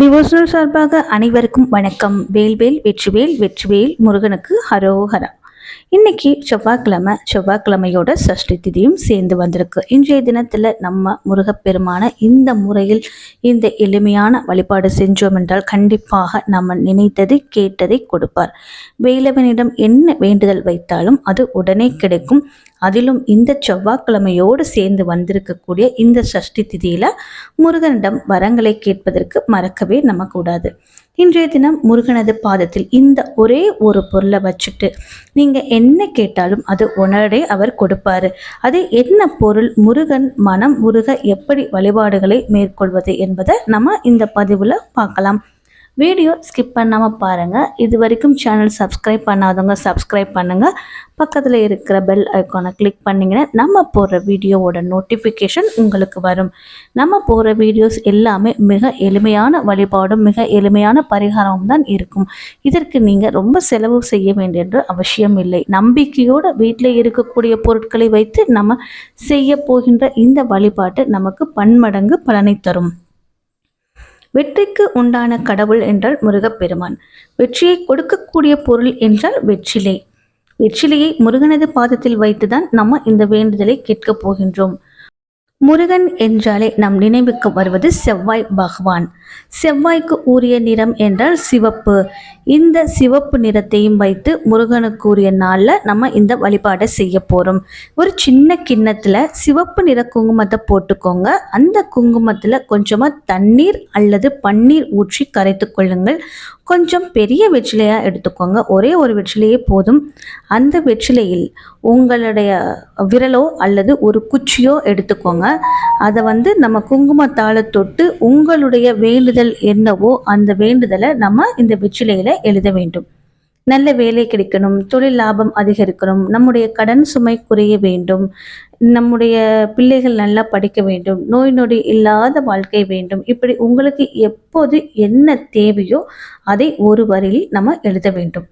Devotional சார்பாக அனைவருக்கும் வணக்கம். வேல்வேல் வெற்றிவேல் வெற்றிவேல் முருகனுக்கு ஹரோஹரா இன்னைக்கு செவ்வாய்க்கிழமை செவ்வாய்க்கிழமையோட சஷ்டி திதியும் சேர்ந்து வந்திருக்கு. இன்றைய தினத்தில் நம்ம முருகப்பெருமான இந்த முறையில் இந்த எளிமையான வழிபாடு செஞ்சோம் என்றால் கண்டிப்பாக நம்ம நினைத்ததை கேட்டதை கொடுப்பார். வேலவனிடம் என்ன வேண்டுதல் வைத்தாலும் அது உடனே கிடைக்கும். அதிலும் இந்த செவ்வாய்க்கிழமையோடு சேர்ந்து வந்திருக்கக்கூடிய இந்த சஷ்டி திதியில் முருகனிடம் வரங்களை கேட்பதற்கு மறக்கவே நம்ம கூடாது. இன்றைய தினம் முருகனது பாதத்தில் இந்த ஒரே ஒரு பொருளை வச்சுட்டு நீங்கள் என்ன கேட்டாலும் அது உணரே அவர் கொடுப்பாரு. அது என்ன பொருள்? முருகன் மனம் முருக எப்படி வழிபாடுகளை மேற்கொள்வது என்பதை நம்ம இந்த பதிவில் பார்க்கலாம். வீடியோ ஸ்கிப் பண்ணாமல் பாருங்கள் இது வரைக்கும் சேனல் சப்ஸ்கிரைப் பண்ணாதவங்க சப்ஸ்கிரைப் பண்ணுங்கள் பக்கத்தில் இருக்கிற பெல் ஐக்கானை கிளிக் பண்ணிங்கன்னா நம்ம போடுற வீடியோவோட நோட்டிஃபிகேஷன் உங்களுக்கு வரும். நம்ம போடுற வீடியோஸ் எல்லாமே மிக எளிமையான வழிபாடும் மிக எளிமையான பரிகாரமும் தான் இருக்கும். இதற்கு நீங்கள் ரொம்ப செலவு செய்ய வேண்டிய அவசியம் இல்லை. நம்பிக்கையோடு வீட்டில் இருக்கக்கூடிய பொருட்களை வைத்து நம்ம செய்ய போகின்ற இந்த வழிபாட்டு நமக்கு பன்மடங்கு பலனை தரும். வெற்றிக்கு உண்டான கடவுள் என்றால் முருகப்பெருமான். வெற்றியை கொடுக்கக்கூடிய பொருள் என்றால் வெற்றிலை. வெற்றிலையை முருகனது பாதத்தில் வைத்துதான் நம்ம இந்த வேண்டுதலை கேட்கப் போகின்றோம். முருகன் என்றாலே நம் நினைவுக்கு வருவது செவ்வாய் பகவான். செவ்வாய்க்கு உரிய நிறம் என்றால் சிவப்பு. இந்த சிவப்பு நிறத்தையும் வைத்து முருகனுக்கு உரிய நாளில் நம்ம இந்த வழிபாடை செய்ய போகிறோம் ஒரு சின்ன கிண்ணத்தில் சிவப்பு நிற குங்குமத்தை போட்டுக்கோங்க. அந்த குங்குமத்தில் கொஞ்சமாக தண்ணீர் அல்லது பன்னீர் ஊற்றி கரைத்து கொள்ளுங்கள். கொஞ்சம் பெரிய வெற்றிலையாக எடுத்துக்கோங்க. ஒரே ஒரு வெற்றிலையே போதும். அந்த வெற்றிலையில் உங்களுடைய விரலோ அல்லது ஒரு குச்சியோ எடுத்துக்கோங்க. அதை வந்து நம்ம குங்குமத்தால் தொட்டு உங்களுடைய வேண்டுதல் என்னவோ அந்த வேண்டுதலை நம்ம இந்த வெற்றிலையில் எழுத வேண்டும். நல்ல வேலை கிடைக்கணும் தொழில் லாபம் அதிகரிக்கணும் நம்முடைய கடன் சுமை குறைய வேண்டும் நம்முடைய பிள்ளைகள் நல்லா படிக்க வேண்டும் நோய் நொடி இல்லாத வாழ்க்கை வேண்டும். இப்படி உங்களுக்கு எப்போது என்ன தேவையோ அதை ஒரு வரியில் நம்ம எழுத வேண்டும்.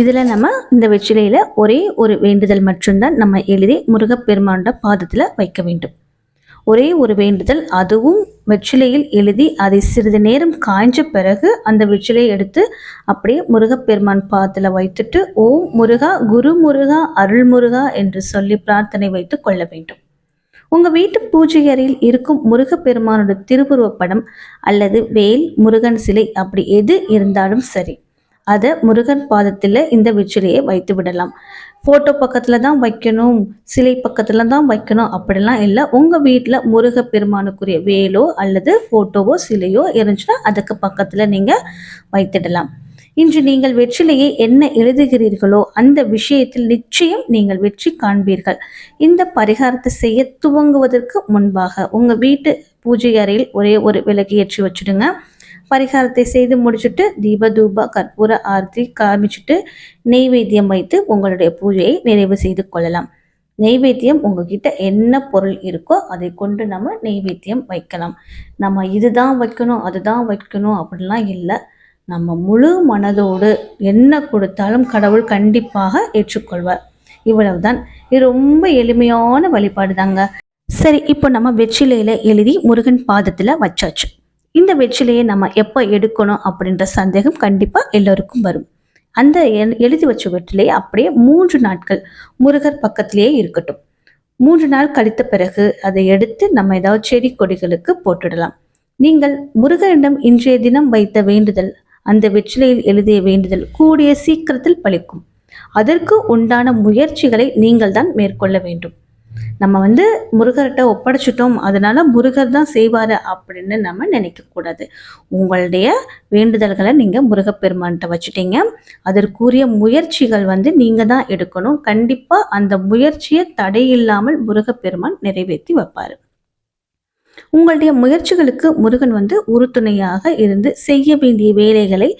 இதில் நம்ம இந்த வெற்றிலையில் ஒரே ஒரு வேண்டுதல் மட்டும்தான் நம்ம எழுதி முருகப்பெருமாண்ட பாதத்தில் வைக்க வேண்டும். ஒரே ஒரு வேண்டுதல் அதுவும் வெற்றிலையில் எழுதி அதை சிறிது நேரம் காய்ஞ்ச பிறகு அந்த வெற்றிலையை எடுத்து அப்படியே முருகப்பெருமான் பாதத்தில் வைத்துட்டு ஓம் முருகா குரு முருகா அருள் முருகா என்று சொல்லி பிரார்த்தனை வைத்து கொள்ள வேண்டும். உங்கள் வீட்டு பூஜை அறையில் இருக்கும் முருகப்பெருமானோட திருவுருவப் படம் அல்லது வேல் முருகன் சிலை அப்படி எது இருந்தாலும் சரி அதை முருகன் பாதத்தில் இந்த வெற்றிலையை வைத்து விடலாம். ஃபோட்டோ பக்கத்தில் தான் வைக்கணும் சிலை பக்கத்தில் தான் வைக்கணும் அப்படிலாம் இல்லை. உங்கள் வீட்டில் முருக பெருமானுக்குரிய வேலோ அல்லது ஃபோட்டோவோ சிலையோ இருந்துச்சுன்னா அதுக்கு பக்கத்தில் நீங்கள் வைத்திடலாம். இன்று நீங்கள் வெற்றிலையை என்ன எழுதுகிறீர்களோ அந்த விஷயத்தில் நிச்சயம் நீங்கள் வெற்றி காண்பீர்கள். இந்த பரிகாரத்தை செய்ய துவங்குவதற்கு முன்பாக உங்கள் வீட்டு பூஜை அறையில் ஒரே ஒரு விளக்கு ஏற்றி வச்சுடுங்க. பரிகாரத்தை செய்து முடிச்சுட்டு தீபதூப கற்பூர ஆர்த்தி காமிச்சுட்டு நெய்வேத்தியம் வைத்து உங்களுடைய பூஜையை நிறைவு செய்து கொள்ளலாம். நெய்வேத்தியம் உங்ககிட்ட என்ன பொருள் இருக்கோ அதை கொண்டு நம்ம நெய்வேத்தியம் வைக்கலாம். நம்ம இதுதான் வைக்கணும் அதுதான் வைக்கணும் அப்படிலாம் இல்லை. நம்ம முழு மனதோடு என்ன கொடுத்தாலும் கடவுள் கண்டிப்பாக ஏற்றுக்கொள்வார். இவ்வளவுதான். இது ரொம்ப எளிமையான வழிபாடு தாங்க சரி இப்போ நம்ம வெற்றிலையில் எழுதி முருகன் பாதத்தில் வச்சாச்சு. இந்த வெற்றிலையை நம்ம எப்போ எடுக்கணும் அப்படின்ற சந்தேகம் கண்டிப்பாக எல்லோருக்கும் வரும். அந்த எழுதி வச்ச வெற்றிலையை அப்படியே மூன்று நாட்கள் முருகர் பக்கத்திலேயே இருக்கட்டும். மூன்று நாள் கழித்த பிறகு அதை எடுத்து நம்ம ஏதாவது செடி கொடிகளுக்கு போட்டுடலாம். நீங்கள் முருகனிடம் இன்றைய தினம் வைத்த வேண்டுதல் அந்த வெற்றிலையில் எழுதிய வேண்டுதல் கூடிய சீக்கிரத்தில் பழிக்கும். அதற்கு உண்டான முயற்சிகளை நீங்கள் தான் மேற்கொள்ள வேண்டும். நம்ம வந்து முருகர்கிட்ட ஒப்படைச்சிட்டோம் அதனால முருகர் தான் செய்வார் அப்படின்னு நம்ம நினைக்கக்கூடாது. உங்களுடைய வேண்டுதல்களை நீங்கள் முருகப்பெருமான்கிட்ட வச்சுட்டீங்க. அதற்குரிய முயற்சிகள் வந்து நீங்கள் தான் எடுக்கணும். கண்டிப்பாக அந்த முயற்சியை தடையில்லாமல் முருகப்பெருமான் நிறைவேற்றி வைப்பார். உங்களுடைய முயற்சிகளுக்கு முருகன் வந்து உறுதுணையாக இருந்து செய்ய வேண்டிய வேலைகளை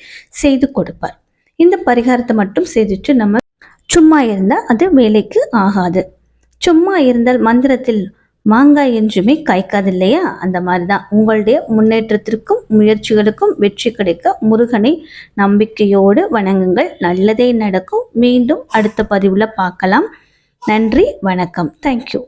செய்து கொடுப்பார். இந்த பரிகாரத்தை மட்டும் செய்துட்டு நம்ம சும்மா இருந்தால் அது வேலைக்கு ஆகாது. சும்மா இருந்தால் மந்திரத்தில் மாங்காய் என்றுமே காய்க்காது இல்லையா அந்த மாதிரி தான் உங்களுடைய முன்னேற்றத்திற்கும் முயற்சிகளுக்கும் வெற்றி கிடைக்க முருகனை நம்பிக்கையோடு வணங்குங்கள். நல்லதே நடக்கும். மீண்டும் அடுத்த பதிவில் பார்க்கலாம். நன்றி வணக்கம். தேங்க்யூ